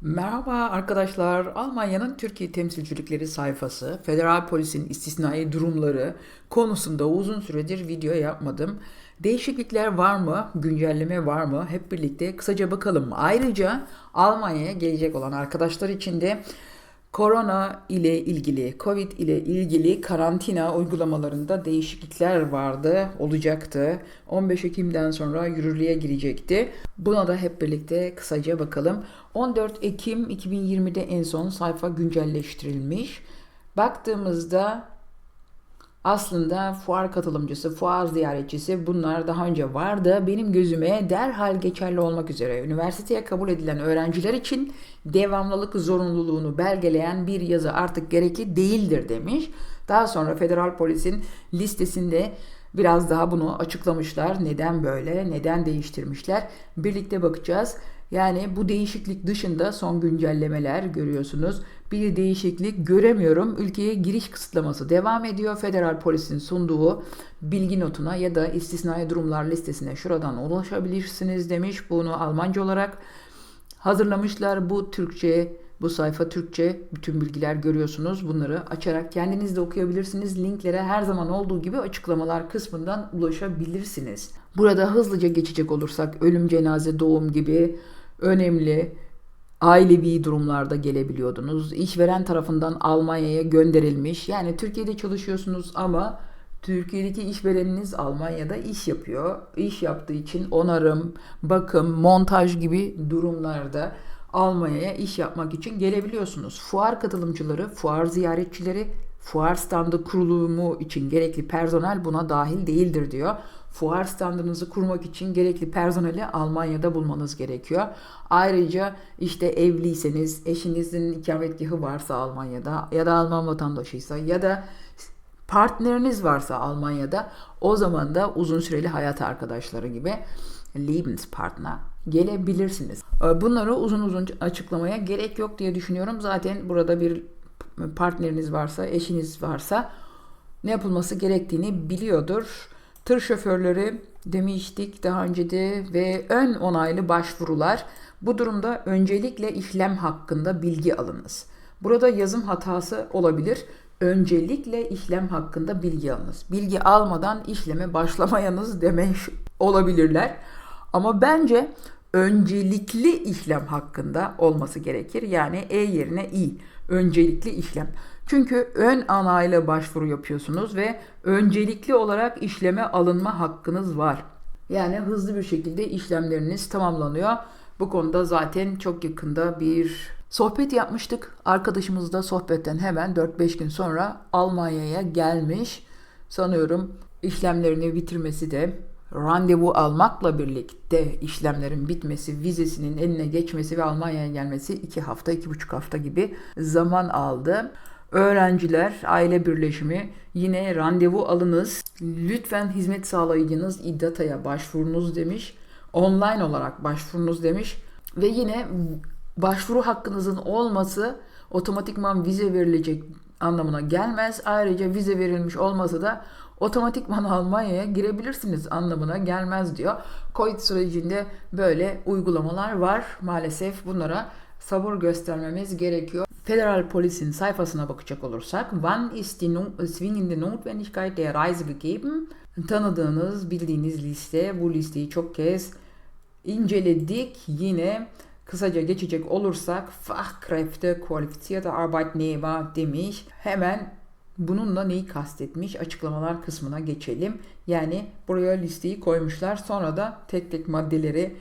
Merhaba arkadaşlar. Almanya'nın Türkiye temsilcilikleri sayfası, federal polisin istisnai durumları konusunda uzun süredir video yapmadım. Değişiklikler var mı? Güncelleme var mı? Hep birlikte kısaca bakalım. Ayrıca Almanya'ya gelecek olan arkadaşlar için de Korona ile ilgili, Covid ile ilgili karantina uygulamalarında değişiklikler vardı, olacaktı. 15 Ekim'den sonra yürürlüğe girecekti. Buna da hep birlikte kısaca bakalım. 14 Ekim 2020'de en son sayfa güncelleştirilmiş. Baktığımızda aslında fuar katılımcısı, fuar ziyaretçisi bunlar daha önce vardı. Benim gözüme derhal geçerli olmak üzere üniversiteye kabul edilen öğrenciler için devamlılık zorunluluğunu belgeleyen bir yazı artık gerekli değildir demiş. Daha sonra federal polisin listesinde biraz daha bunu açıklamışlar. Neden böyle, neden değiştirmişler? Birlikte bakacağız. Yani bu değişiklik dışında son güncellemeler görüyorsunuz. Bir değişiklik göremiyorum. Ülkeye giriş kısıtlaması devam ediyor. Federal polisin sunduğu bilgi notuna ya da istisnai durumlar listesine şuradan ulaşabilirsiniz demiş. Bunu Almanca olarak hazırlamışlar. Bu Türkçe, bu sayfa Türkçe. Bütün bilgiler görüyorsunuz. Bunları açarak kendiniz de okuyabilirsiniz. Linklere her zaman olduğu gibi açıklamalar kısmından ulaşabilirsiniz. Burada hızlıca geçecek olursak ölüm, cenaze, doğum gibi önemli ailevi durumlarda gelebiliyordunuz. İşveren tarafından Almanya'ya gönderilmiş. Yani Türkiye'de çalışıyorsunuz ama Türkiye'deki işvereniniz Almanya'da iş yapıyor. İş yaptığı için onarım, bakım, montaj gibi durumlarda Almanya'ya iş yapmak için gelebiliyorsunuz. Fuar katılımcıları, fuar ziyaretçileri, fuar standı kurulumu için gerekli personel buna dahil değildir diyor. Fuar standınızı kurmak için gerekli personeli Almanya'da bulmanız gerekiyor. Ayrıca işte evliyseniz, eşinizin ikametgahı varsa Almanya'da ya da Alman vatandaşıysa ya da partneriniz varsa Almanya'da o zaman da uzun süreli hayat arkadaşları gibi Lebenspartner gelebilirsiniz. Bunları uzun uzun açıklamaya gerek yok diye düşünüyorum. Zaten burada bir partneriniz varsa, eşiniz varsa ne yapılması gerektiğini biliyordur. Tır şoförleri demiştik daha önce de ve ön onaylı başvurular. Bu durumda öncelikle işlem hakkında bilgi alınız. Burada yazım hatası olabilir. Öncelikle işlem hakkında bilgi alınız. Bilgi almadan işleme başlamayanız demek olabilirler. Ama bence öncelikli işlem hakkında olması gerekir. Yani E yerine I. Öncelikli işlem. Çünkü ön anayla başvuru yapıyorsunuz ve öncelikli olarak işleme alınma hakkınız var. Yani hızlı bir şekilde işlemleriniz tamamlanıyor. Bu konuda zaten çok yakında bir sohbet yapmıştık. Arkadaşımız da sohbetten hemen 4-5 gün sonra Almanya'ya gelmiş. Sanıyorum işlemlerini bitirmesi de randevu almakla birlikte işlemlerin bitmesi, vizesinin eline geçmesi ve Almanya'ya gelmesi 2 hafta, 2,5 hafta gibi zaman aldı. Öğrenciler, aile birleşimi yine randevu alınız. Lütfen hizmet sağlayıcınız İDDATA'ya başvurunuz demiş. Online olarak başvurunuz demiş. Ve yine başvuru hakkınızın olması otomatikman vize verilecek anlamına gelmez. Ayrıca vize verilmiş olmasa da otomatikman Almanya'ya girebilirsiniz anlamına gelmez diyor. Covid sürecinde böyle uygulamalar var. Maalesef bunlara sabır göstermemiz gerekiyor. Federal Polisin sayfasına bakacak olursak Wann ist die zwingende Notwendigkeit der Reise gegeben? Tanıdığınız, bildiğiniz liste. Bu listeyi çok kez inceledik. Yine kısaca geçecek olursak Fachkräfte, qualifizierte Arbeitnehmer demiş. Hemen bununla neyi kastetmiş açıklamalar kısmına geçelim. Yani buraya listeyi koymuşlar. Sonra da tek tek maddeleri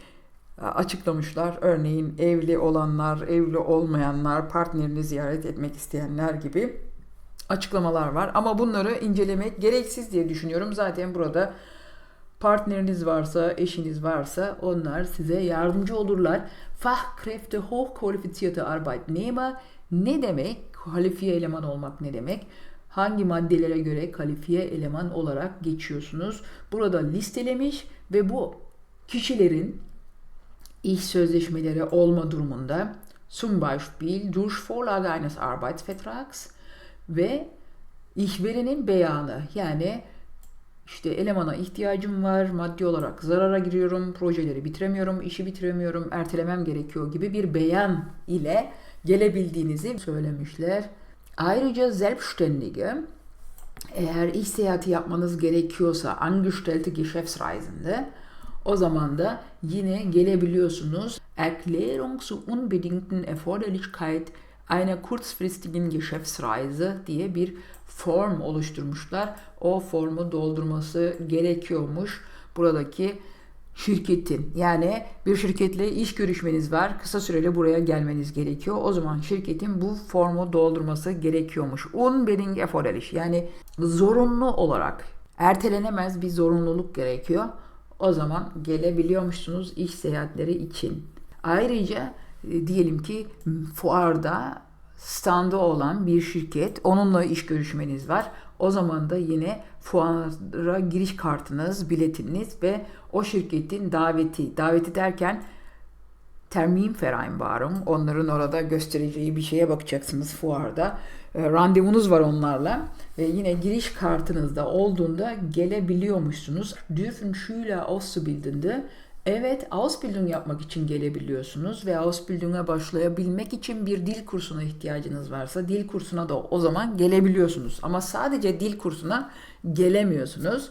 açıklamışlar. Örneğin evli olanlar, evli olmayanlar, partnerini ziyaret etmek isteyenler gibi açıklamalar var. Ama bunları incelemek gereksiz diye düşünüyorum. Zaten burada partneriniz varsa, eşiniz varsa onlar size yardımcı olurlar. Fachkräfte hochqualifizierte Arbeitnehmer ne demek? Kalifiye eleman olmak ne demek? Hangi maddelere göre kalifiye eleman olarak geçiyorsunuz? Burada listelemiş ve bu kişilerin iş sözleşmeleri olma durumunda zum Beispiel durch Vorlage eines Arbeitsvertrags ve işverenin beyanı yani işte elemana ihtiyacım var, maddi olarak zarara giriyorum, projeleri bitiremiyorum, işi bitiremiyorum, ertelemem gerekiyor gibi bir beyan ile gelebildiğinizi söylemişler. Ayrıca Selbstständige eğer iş seyahati yapmanız gerekiyorsa Angestellte Geschäftsreisende o zaman da yine gelebiliyorsunuz. Erklärung zur unbedingten Erforderlichkeit einer kurzfristigen Geschäftsreise diye bir form oluşturmuşlar. O formu doldurması gerekiyormuş buradaki şirketin. Yani bir şirketle iş görüşmeniz var. Kısa süreli buraya gelmeniz gerekiyor. O zaman şirketin bu formu doldurması gerekiyormuş. Unbedingt erforderlich. Yani zorunlu olarak ertelenemez bir zorunluluk gerekiyor. O zaman gelebiliyormuşsunuz iş seyahatleri için. Ayrıca e, diyelim ki fuarda standı olan bir şirket, onunla iş görüşmeniz var. O zaman da yine fuara giriş kartınız, biletiniz ve o şirketin daveti, daveti derken Terminvereinbarung, onların orada göstereceği bir şeye bakacaksınız fuarda. E, randevunuz var onlarla ve yine giriş kartınızda olduğunda gelebiliyormuşsunuz. Dürfen Schüler Auszubildende Evet, Ausbildung yapmak için gelebiliyorsunuz ve Ausbildung'a başlayabilmek için bir dil kursuna ihtiyacınız varsa dil kursuna da o zaman gelebiliyorsunuz. Ama sadece dil kursuna gelemiyorsunuz.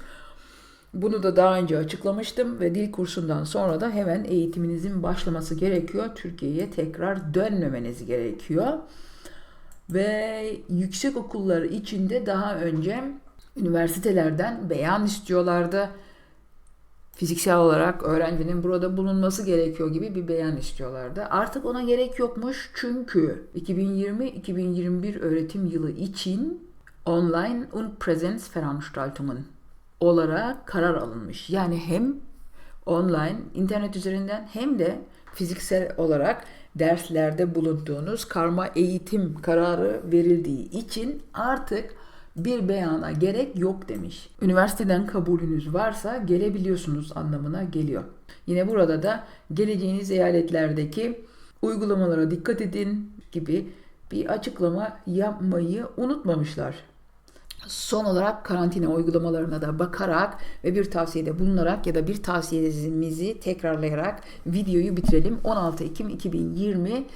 Bunu da daha önce açıklamıştım ve dil kursundan sonra da hemen eğitiminizin başlaması gerekiyor. Türkiye'ye tekrar dönmemeniz gerekiyor. Ve yüksek okullar içinde daha önce üniversitelerden beyan istiyorlardı fiziksel olarak öğrencinin burada bulunması gerekiyor gibi bir beyan istiyorlardı. Artık ona gerek yokmuş çünkü 2020-2021 öğretim yılı için Online und Präsenzveranstaltungen olarak karar alınmış. Yani hem online, internet üzerinden hem de fiziksel olarak derslerde bulunduğunuz karma eğitim kararı verildiği için artık bir beyana gerek yok demiş. Üniversiteden kabulünüz varsa gelebiliyorsunuz anlamına geliyor. Yine burada da geleceğiniz eyaletlerdeki uygulamalara dikkat edin gibi bir açıklama yapmayı unutmamışlar. Son olarak karantina uygulamalarına da bakarak ve bir tavsiyede bulunarak ya da bir tavsiyemizi tekrarlayarak videoyu bitirelim. 16 Ekim 2020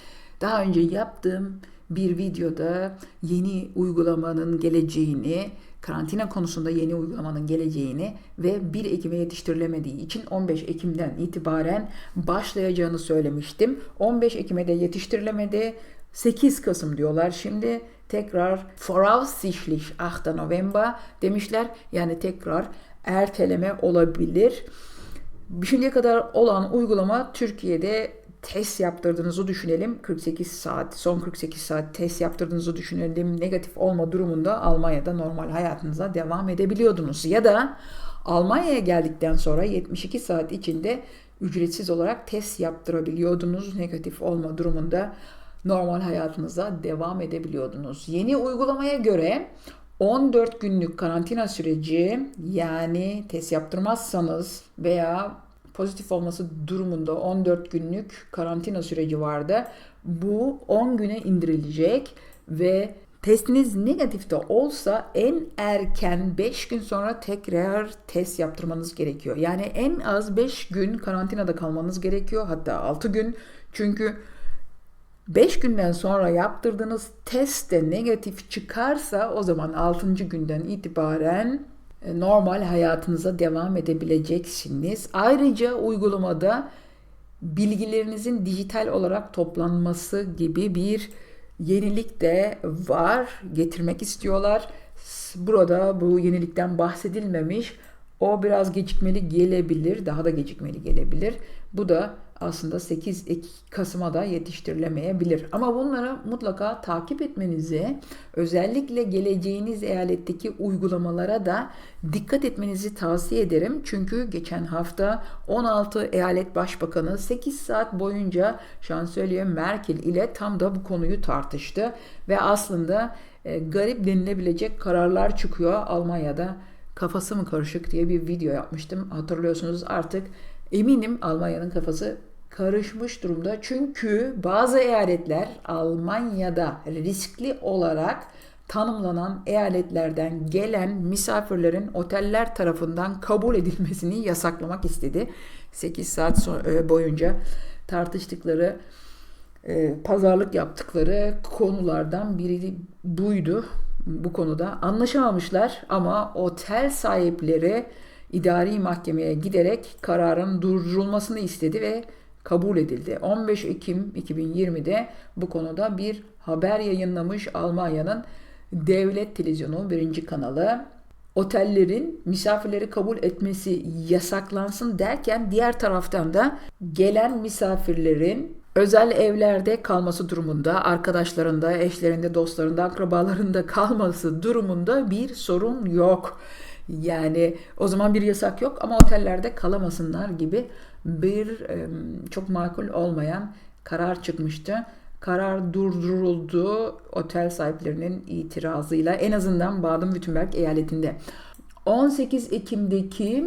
daha önce yaptığım bir videoda yeni uygulamanın geleceğini, karantina konusunda yeni uygulamanın geleceğini ve 1 Ekim'e yetiştirilemediği için 15 Ekim'den itibaren başlayacağını söylemiştim. 15 Ekim'e de yetiştirilemedi. 8 Kasım diyorlar şimdi tekrar voraussichtlich 8 November demişler. Yani tekrar erteleme olabilir. Şimdiye kadar olan uygulama Türkiye'de test yaptırdığınızı düşünelim. 48 saat, son 48 saat test yaptırdığınızı düşünelim. Negatif olma durumunda Almanya'da normal hayatınıza devam edebiliyordunuz. Ya da Almanya'ya geldikten sonra 72 saat içinde ücretsiz olarak test yaptırabiliyordunuz. Negatif olma durumunda normal hayatınıza devam edebiliyordunuz. Yeni uygulamaya göre 14 günlük karantina süreci yani test yaptırmazsanız veya pozitif olması durumunda 14 günlük karantina süreci vardı. Bu 10 güne indirilecek ve testiniz negatif de olsa en erken 5 gün sonra tekrar test yaptırmanız gerekiyor. Yani en az 5 gün karantinada kalmanız gerekiyor. Hatta 6 gün. Çünkü 5 günden sonra yaptırdığınız test de negatif çıkarsa o zaman 6. günden itibaren e, normal hayatınıza devam edebileceksiniz. Ayrıca uygulamada bilgilerinizin dijital olarak toplanması gibi bir yenilik de var. Getirmek istiyorlar. Burada bu yenilikten bahsedilmemiş. O biraz gecikmeli gelebilir. Daha da gecikmeli gelebilir. Bu da aslında 8 Kasım'a da yetiştirilemeyebilir. Ama bunları mutlaka takip etmenizi, özellikle geleceğiniz eyaletteki uygulamalara da dikkat etmenizi tavsiye ederim. Çünkü geçen hafta 16 eyalet başbakanı 8 saat boyunca Şansölye Merkel ile tam da bu konuyu tartıştı ve aslında e, garip denilebilecek kararlar çıkıyor Almanya'da. Kafası mı karışık diye bir video yapmıştım. Hatırlıyorsunuz artık eminim Almanya'nın kafası karışmış durumda. Çünkü bazı eyaletler Almanya'da riskli olarak tanımlanan eyaletlerden gelen misafirlerin oteller tarafından kabul edilmesini yasaklamak istedi. 8 saat e, boyunca tartıştıkları, e, pazarlık yaptıkları konulardan biri buydu. Bu konuda anlaşamamışlar ama otel sahipleri idari mahkemeye giderek kararın durdurulmasını istedi ve kabul edildi. 15 Ekim 2020'de bu konuda bir haber yayınlamış Almanya'nın devlet televizyonu birinci kanalı. Otellerin misafirleri kabul etmesi yasaklansın derken diğer taraftan da gelen misafirlerin özel evlerde kalması durumunda, arkadaşlarında, eşlerinde, dostlarında, akrabalarında kalması durumunda bir sorun yok. Yani o zaman bir yasak yok ama otellerde kalamasınlar gibi bir çok makul olmayan karar çıkmıştı. Karar durduruldu otel sahiplerinin itirazıyla en azından Baden-Württemberg eyaletinde. 18 Ekim'deki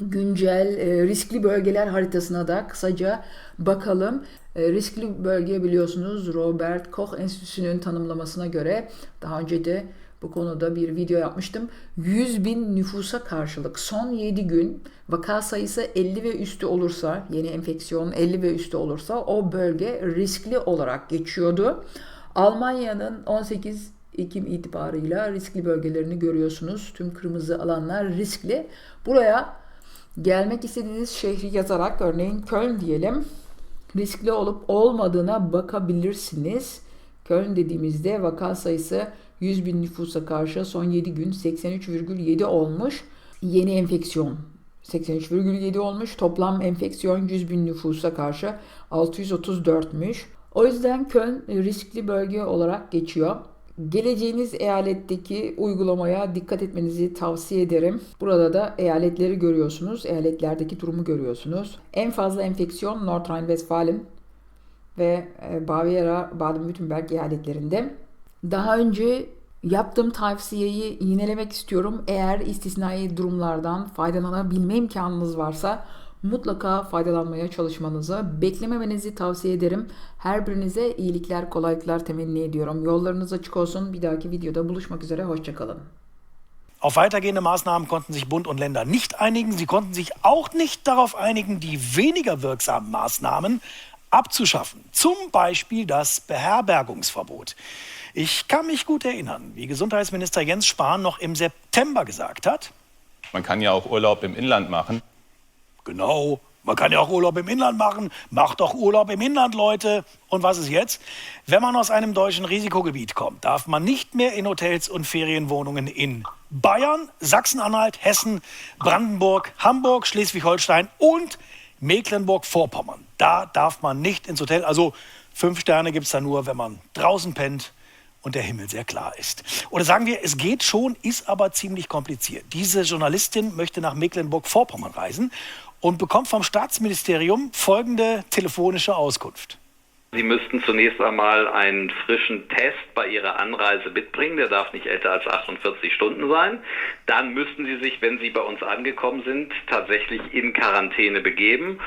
güncel e, riskli bölgeler haritasına da kısaca bakalım. E, riskli bölge biliyorsunuz Robert Koch Enstitüsü'nün tanımlamasına göre daha önce de bu konuda bir video yapmıştım. 100 bin nüfusa karşılık son 7 gün vaka sayısı 50 ve üstü olursa, yeni enfeksiyon 50 ve üstü olursa o bölge riskli olarak geçiyordu. Almanya'nın 18 Ekim itibarıyla riskli bölgelerini görüyorsunuz. Tüm kırmızı alanlar riskli. Buraya gelmek istediğiniz şehri yazarak örneğin Köln diyelim. Riskli olup olmadığına bakabilirsiniz. Köln dediğimizde vaka sayısı 100 bin nüfusa karşı son 7 gün 83,7 olmuş. Yeni enfeksiyon 83,7 olmuş. Toplam enfeksiyon 100 bin nüfusa karşı 634'müş. O yüzden Köln riskli bölge olarak geçiyor. Geleceğiniz eyaletteki uygulamaya dikkat etmenizi tavsiye ederim. Burada da eyaletleri görüyorsunuz. Eyaletlerdeki durumu görüyorsunuz. En fazla enfeksiyon Nordrhein-Westfalen ve e, Baviera, Baden-Württemberg eyaletlerinde. Daha önce yaptığım tavsiyeyi yinelemek istiyorum. Eğer istisnai durumlardan faydalanabilme imkanınız varsa mutlaka faydalanmaya çalışmanızı, beklememenizi tavsiye ederim. Her birinize iyilikler, kolaylıklar temenni ediyorum. Yollarınız açık olsun. Bir dahaki videoda buluşmak üzere. Hoşçakalın. Auf weitergehende Maßnahmen konnten sich Bund und Länder nicht einigen. Sie konnten sich auch nicht darauf einigen, die weniger wirksamen Maßnahmen abzuschaffen. Zum Beispiel das Beherbergungsverbot. Ich kann mich gut erinnern, wie Gesundheitsminister Jens Spahn noch im September gesagt hat, Man kann ja auch Urlaub im Inland machen. Genau. Man kann ja auch Urlaub im Inland machen. Macht doch Urlaub im Inland, Leute. Und was ist jetzt? Wenn man aus einem deutschen Risikogebiet kommt, darf man nicht mehr in Hotels und Ferienwohnungen in Bayern, Sachsen-Anhalt, Hessen, Brandenburg, Hamburg, Schleswig-Holstein und Mecklenburg-Vorpommern. Da darf man nicht ins Hotel. Also fünf Sterne gibt es da nur, wenn man draußen pennt und der Himmel sehr klar ist. Oder sagen wir, es geht schon, ist aber ziemlich kompliziert. Diese Journalistin möchte nach Mecklenburg-Vorpommern reisen und bekommt vom Staatsministerium folgende telefonische Auskunft. Sie müssten zunächst einmal einen frischen Test bei Ihrer Anreise mitbringen. Der darf nicht älter als 48 Stunden sein. Dann müssten Sie sich, wenn Sie bei uns angekommen sind, tatsächlich in Quarantäne begeben,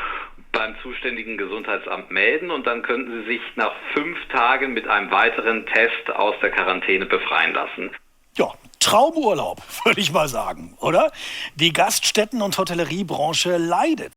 beim zuständigen Gesundheitsamt melden und dann könnten Sie sich nach fünf Tagen mit einem weiteren Test aus der Quarantäne befreien lassen. Ja, Traumurlaub, würde ich mal sagen, oder? Die Gaststätten- und Hotelleriebranche leidet.